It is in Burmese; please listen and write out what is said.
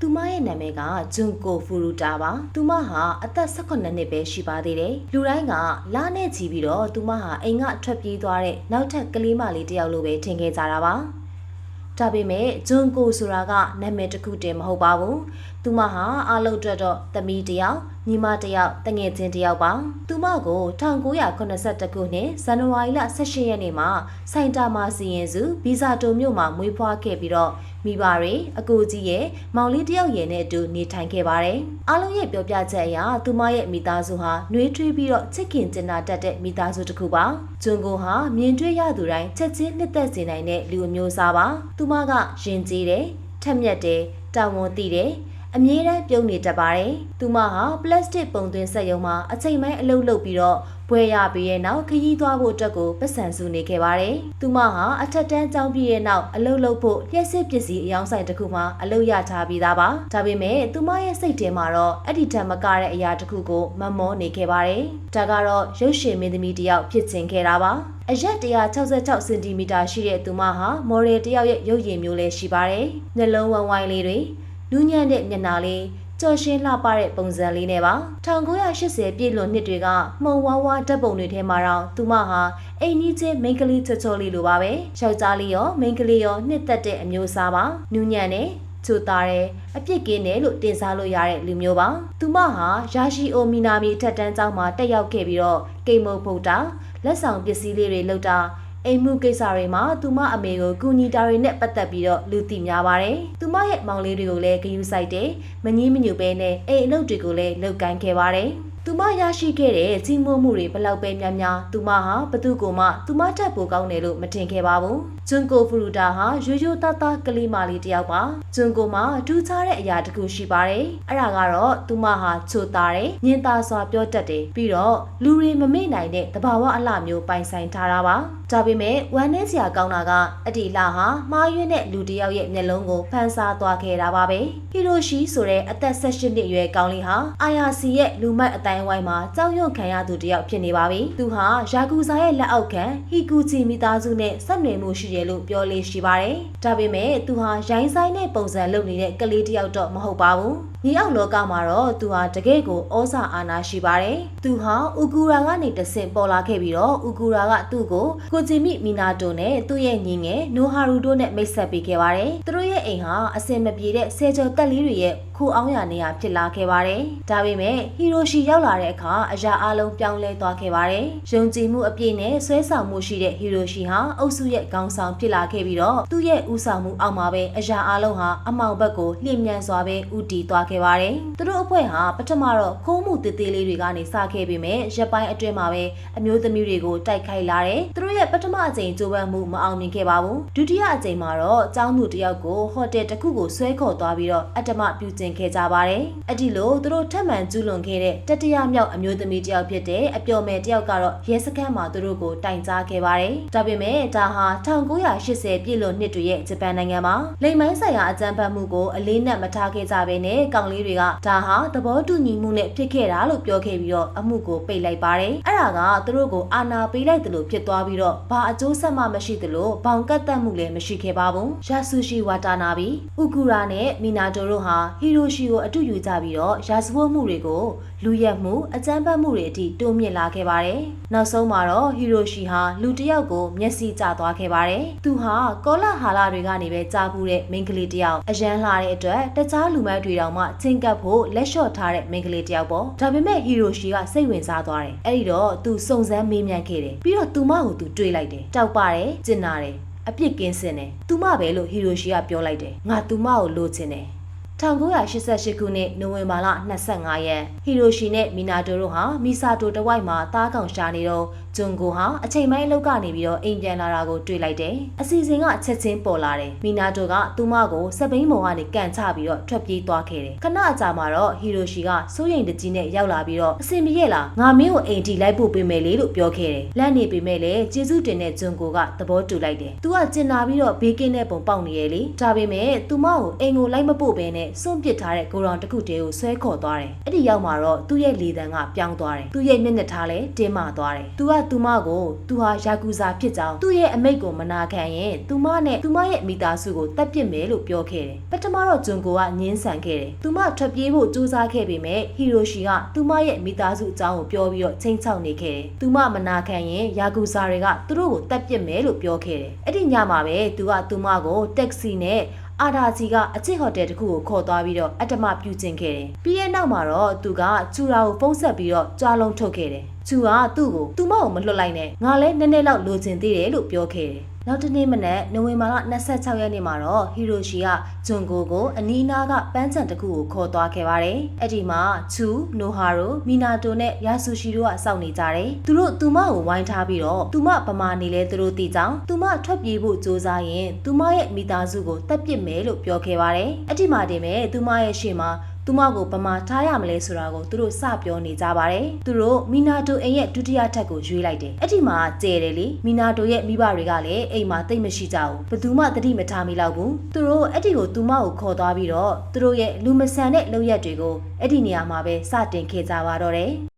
သူမရဲ့နာမည်ကဂျွန်ကိုဖူရူတာပါသူမဟာအသက်18နှစ်ပဲရှိပါသေးတယ်လူတိုင်းကလာနဲ့ချီပြီးတော့သူမဟာအိမ်ကထွက်ပြေးသွားတဲ့နောက်ထပ်ကလေးမလေးတစ်ယောက်လိုပဲထင်ခဲ့ကြတာပါဒါပေမဲ့ဂျွန်ကိုဆိုတာကနာမည်တစ်ခုတည်းမဟုတ်ပါဘူးသူမဟာအလုပ်အတွက်တော့သမီးတစ်ယောက် ညီမတစ်ယောက်တငယ်ချင်းတစ်ယောက်ပါသူမကို1982ခုနှစ်ဇန်နဝါရီလ18ရက်နေ့မှာစိုင်တာမာစီရင်စုဗီဇာတိုမြို့မှာမွေးဖွားခဲ့ပြီးတော့မိဘတွေအကိုကြီးရဲ့မောင်လေးတစ်ယောက်ရဲ့နဲ့အတူနေထိုင်ခဲ့ပါတယ်အားလုံးရဲ့ပြောပြချက်အရသူမရဲ့မိသားစုဟာနှွေးထွေးပြီးတော့ချစ်ခင်ကျင်နာတတ်တဲ့မိသားစုတစ်ခုပါကျွန်းကိုဟာမြင်တွေ့ရသူတိုင်းချက်ချင်းနှစ်သက်စေနိုင်တဲ့လူအမျိုးအစားပါသူမကရင်ကျေးတယ်ထက်မြက်တယ်တာဝန်သိတယ် အမြဲတမ်းပြုံးနေတတ်ပါတယ်။သူမဟာပလတ်စတစ်ပုံသွင်းဆက်ရုံမှာအချိန်ပိုင်းအလုပ်လုပ်ပြီးတော့ဘွဲရပြီးရဲ့နောက်ခရီးသွားဖို့အတွက်ကိုပတ်စံစုနေခဲ့ပါတယ်။သူမဟာအထက်တန်းကျောင်းပြီးရဲ့နောက်အလုပ်လုပ်ဖို့လျှက်စစ်ပစ္စည်းအယောင်းဆိုင်တစ်ခုမှာအလုပ်ရထားပြီးသားပါ။ဒါပေမဲ့သူမရဲ့စိတ်ထဲမှာတော့အဲ့ဒီတံမကတဲ့အရာတစ်ခုကိုမမောနေခဲ့ပါတယ်။ဒါကတော့ရုပ်ရှင်မင်းသမီးတစ်ယောက်ဖြစ်ချင်ခဲ့တာပါ။အရက်166စင်တီမီတာရှိတဲ့သူမဟာမော်ဒယ်တစ်ယောက်ရဲ့ရုပ်ရည်မျိုးလေးရှိပါတယ်။နှလုံးဝိုင်းဝိုင်းလေးတွေ နူးညံ့တဲ့မျက်နှာလေးကြော်ရှင်းလှပတဲ့ပုံစံလေးနဲ့ပါ1980ပြည့်လွန်နှစ်တွေကမှုံဝါးဝါဓာတ်ပုံတွေထဲမှာတော့သူမဟာအိမ်ကြီးချင်းမိန်းကလေးချောချောလေးလိုပါပဲယောက်ျားလေးရောမိန်းကလေးရောနှစ်သက်တဲ့အမျိုးအစားပါနူးညံ့တဲ့ချူတာတယ်အပြစ်ကင်းတယ်လို့တင်စားလို့ရတဲ့လူမျိုးပါသူမဟာယာရှိအိုမီနာမီထက်တန်းကျောင်းမှာတက်ရောက်ခဲ့ပြီးတော့ကိမုတ်ဖုတ်တာလက်ဆောင်ပစ္စည်းလေးတွေလုပ်တာ အိမ်မှုကိစ္စတွေမှာသူမအမေကိုကူညီတာတွေနဲ့ပတ်သက်ပြီးတော့လူသိများပါတယ်။သူမရဲ့မောင်လေးတွေကိုလည်းဂရုစိုက်တယ်။မငင်းမညူပဲနဲ့အိမ်အလုပ်တွေကိုလည်းလုပ်ကိုင်းခဲ့ပါတယ်။ သူမရရှိခဲ့တဲ့ကြီးမိုးမှုတွေဘလောက်ပဲများများသူမဟာဘသူ့ကိုမှသူမတက်ပိုကောင်းတယ်လို့မထင်ခဲ့ပါဘူး။ဂျွန်ကိုဖရူတာဟာရိုးရိုးသားသားကလေးမလေးတစ်ယောက်ပါ။ဂျွန်ကိုမှာထူးခြားတဲ့အရာတစ်ခုရှိပါတယ်။အဲ့ဒါကတော့သူမဟာချိုသားတယ်၊ညင်သားစွာပြောတတ်တယ်။ပြီးတော့လူတွေမမေ့နိုင်တဲ့တဘာဝအလှမျိုးပိုင်ဆိုင်ထားတာပါ။ဒါပေမဲ့ဝမ်းနည်းစရာကောင်းတာကအတီလာဟာမှားယွင်းတဲ့လူတစ်ယောက်ရဲ့မျက်လုံးကိုဖန်ဆာသွားခဲ့တာပါပဲ။ဟီရိုရှိဆိုတဲ့အသက်16နှစ်အရွယ်ကောင်းလေးဟာ IRC ရဲ့လူမိုက်အတိုင်းဝိုင်းမှာကြောက်ရွံ့ခံရသူတစ်ယောက်ဖြစ်နေပါပြီ။သူဟာယာကူဇာရဲ့လက်အောက်ခံဟီကူချီမိသားစုနဲ့ဆက်နွယ်မှုရှိတယ်လို့ပြောလေးရှိပါတယ်။ဒါပေမဲ့သူဟာရိုင်းဆိုင်တဲ့ပုံစံလုပ်နေတဲ့ကလေးတစ်ယောက်တော့မဟုတ်ပါဘူး။ ညီအောင်လောကမှာတော့သူဟာတကယ့်ကိုဩဇာအာဏာရှိပါတယ်။သူဟာဥကူရာကနေတဆင့်ပေါ်လာခဲ့ပြီးတော့ဥကူရာကသူ့ကိုကိုဂျီမီမီနာတိုနဲ့သူ့ရဲ့ညီငယ်နိုဟာရူတို့နဲ့မိတ်ဆက်ပေးခဲ့ပါတယ်။သူတို့ရဲ့အိမ်ဟာအစင်မပြေတဲ့ဆယ်ကျော်တက်လေးတွေရဲ့ခိုအောင်ရနေရဖြစ်လာခဲ့ပါတယ်။ဒါပေမဲ့ဟီရိုရှီရောက်လာတဲ့အခါအရာအလုံးပြောင်းလဲသွားခဲ့ပါတယ်။ယုံကြည်မှုအပြည့်နဲ့ဆွဲဆောင်မှုရှိတဲ့ဟီရိုရှီဟာအုပ်စုရဲ့ခေါင်းဆောင်ဖြစ်လာခဲ့ပြီးတော့သူ့ရဲ့ဦးဆောင်မှုအောက်မှာပဲအရာအလုံးဟာအမောင်ဘက်ကိုလျင်မြန်စွာပဲဥတီသွားခဲ့ပါတယ်။သူတို့အဖွဲ့ဟာပထမတော့ခိုးမှုတည်တည်လေးတွေကနေစခဲ့ပေမဲ့ရက်ပိုင်းအတွင်းမှာပဲအမျိုးသမီးတွေကိုတိုက်ခိုက်လာတယ်။သူတို့ရဲ့ပထမအကြိမ်ကြိုးပမ်းမှုမအောင်မြင်ခဲ့ပါဘူး။ဒုတိယအကြိမ်မှာတော့ចောင်းသူတယောက်ကိုဟိုတယ်တစ်ခုကိုဆွဲခေါ်သွားပြီးတော့အတ္တမပြုကျင့်ခဲ့ကြပါတယ်။အဲ့ဒီလိုသူတို့ထပ်မံကျူးလွန်ခဲ့တဲ့တတိယမြောက်အမျိုးသမီးတယောက်ဖြစ်တဲ့အပျော်မယ်တယောက်ကတော့ရဲစခန်းမှာသူတို့ကိုတိုင်ကြားခဲ့ပါတယ်။ဒါပေမဲ့ဒါဟာ1980ပြည့်လွန်နှစ်တွေရဲ့ဂျပန်နိုင်ငံမှာလိမ်မိုင်းဆိုင်ရာအကြမ်းဖက်မှုကိုအလေးနက်မထားခဲ့ကြဘဲနဲ့ကောင်လေးတွေကဒါဟာသဘောတူညီမှုနဲ့ဖြစ်ခဲ့တာလို့ပြောခဲ့ပြီးတော့အမှုကိုပိတ်လိုက်ပါတယ်။အဲ့ဒါကသူတို့ကိုအာဏာပေးလိုက်တယ်လို့ဖြစ်သွားပြီးတော့ဘာအကျိုးဆက်မှမရှိသလိုဘောင်ကတ်တက်မှုလည်းမရှိခဲ့ပါဘူး။ယာဆူရှိဝါတာနာဘီဥကူရာနဲ့မီနာတိုတို့ဟာဟီရိုရှီကိုအတူယူကြပြီးတော့ရာဇဝတ်မှုတွေကိုလူရက်မှုအကြမ်းဖက်မှုတွေအထိတိုးမြင့်လာခဲ့ပါတယ်။နောက်ဆုံးမှာတော့ဟီရိုရှီဟာလူတစ်ယောက်ကိုမျက်စိကျသွားခဲ့ပါတယ်။သူဟာကောလာဟာလာတွေကနေပဲကြားပူတဲ့မိန်းကလေးတစ်ယောက်အရန်လာတဲ့အတွက်တခြားလူမိုက်တွေတောင်မှချင်းကပ်ဖို့လက်လျှော့ထားတဲ့မိန်းကလေးတစ်ယောက်ပေါ့။ဒါပေမဲ့ဟီရိုရှီကစိတ်ဝင်စားသွားတယ်။အဲ့ဒီတော့သူစုံစမ်းမေးမြန်းခဲ့တယ်။ပြီးတော့သူမကိုသူတွေးလိုက်တယ်။တောက်ပါတယ်ကျင်နာတယ်အပြစ်ကင်းစင်တယ်။သူမပဲလို့ဟီရိုရှီကပြောလိုက်တယ်။ငါသူမကိုလိုချင်တယ်။1988ခုနှစ်နိုဝင်ဘာလ25ရက်ဟီရိုရှီနဲ့မီနာတိုတို့ဟာမီဆာတိုတဝိုက်မှာတားကောင်ရှာနေတော့ ဂျွန်ကိုဟာအချိန်ပိုင်းအလုပ်ကနေပြီးတော့အိမ်ပြန်လာတာကိုတွေ့လိုက်တယ်။အစီအစဉ်ကချက်ချင်းပေါ်လာတယ်။မီနာတိုကသူမကိုစပိန်ဘုံကနေကန်ချပြီးတော့ထွက်ပြေးသွားခဲ့တယ်။ခဏအကြာမှာတော့ဟီရိုရှီကစိုးရိမ်တကြီးနဲ့ရောက်လာပြီးတော့အစင်မရဲ့လားငါမင်းကိုအိမ်ထိလိုက်ဖို့ပေးမယ်လေလို့ပြောခဲ့တယ်။လက်နေပေမဲ့လည်းကျေးဇူးတင်တဲ့ဂျွန်ကိုကသဘောတူလိုက်တယ်။ "तू ကကျင်နာပြီးတော့ဘေးကင်းတဲ့ပုံပေါက်နေရဲ့လေ။ဒါပေမဲ့သူမကိုအိမ်ကိုလိုက်မပို့ဘဲနဲ့စွန့်ပစ်ထားတဲ့ကိုရောင်တစ်ခုတည်းကိုဆွဲခေါ်သွားတယ်။အဲ့ဒီရောက်မှာတော့သူ့ရဲ့လေတံကပြောင်းသွားတယ်။သူ့ရဲ့မျက်နှာထားလည်းတင်းမာသွားတယ်။ "तू ကသူမကိုသူဟာယာကူဇာဖြစ်ကြောင်းသူ့ရဲ့အမိတ်ကိုမနာခံရင်သူမနဲ့သူမရဲ့မိသားစုကိုတပ်ပစ်မယ်လို့ပြောခဲ့တယ်ပထမတော့ဂျွန်ကိုကငင်းဆန်ခဲ့တယ်သူမထွက်ပြေးဖို့ကြိုးစားခဲ့ပေမဲ့ဟီရိုရှီကသူမရဲ့မိသားစုအကြောင်းကိုပြောပြီးတော့ချိန်ချောက်နေခဲ့တယ်သူမမနာခံရင်ယာကူဇာတွေကသူတို့ကိုတပ်ပစ်မယ်လို့ပြောခဲ့တယ်အဲ့ဒီညမှာပဲသူကသူမကိုတက်ဆီနဲ့ အာဒါကြီးကအချစ်ဟိုတယ်တစ်ခုကိုခေါ်သွားပြီးတော့အတ္တမပြုကျင့်ခဲ့တယ်။ပြီးရဲ့နောက်မှာတော့သူကချူရာကိုဖုံးဆက်ပြီးတော့ကြွားလုံးထုတ်ခဲ့တယ်။ချူကသူ့ကိုသူမကိုမလွတ်လိုက်နဲ့ငါလည်းနည်းနည်းလောက်လိုချင်သေးတယ်လို့ပြောခဲ့တယ်။ နောက်တစ်နေ့မနက်နိုဝင်ဘာလ26ရက်နေ့မှာတော့ဟီရိုရှီကဂျွန်ကိုကိုအနီးနားကပန်းချံတစ်ခုကိုခေါ်သွားခဲ့ပါတယ်။အဲ့ဒီမှာချူနိုဟာရိုမီနာတိုနဲ့ယာဆူရှီတို့ကစောင့်နေကြတယ်။သူတို့သူမကိုဝိုင်းထားပြီးတော့သူမပမာနေလဲသူတို့သိကြောင်းသူမထွက်ပြေးဖို့ကြိုးစားရင်သူမရဲ့မိသားစုကိုတပ်ပစ်မယ်လို့ပြောခဲ့ပါတယ်။အဲ့ဒီမှာတင်မဲ့သူမရဲ့ရှေ့မှာ သူမကိုပမာထားရမလဲဆိုတာကိုသူတို့စပြောနေကြပါတယ်။သူတို့မီနာတိုအိမ်ရဲ့ဒုတိယထပ်ကိုရွေးလိုက်တယ်။အဲ့ဒီမှာကျဲတယ်လေ။မီနာတိုရဲ့မိဘတွေကလည်းအိမ်မှာတိတ်မရှိကြဘူး။ဘယ်သူမှတတိမထားမိတော့ဘူး။သူတို့အဲ့ဒီကိုသူမကိုခေါ်သွားပြီးတော့သူတို့ရဲ့လူမဆန်တဲ့လုပ်ရက်တွေကိုအဲ့ဒီနေရာမှာပဲစတင်ခဲ့ကြပါတော့တယ်။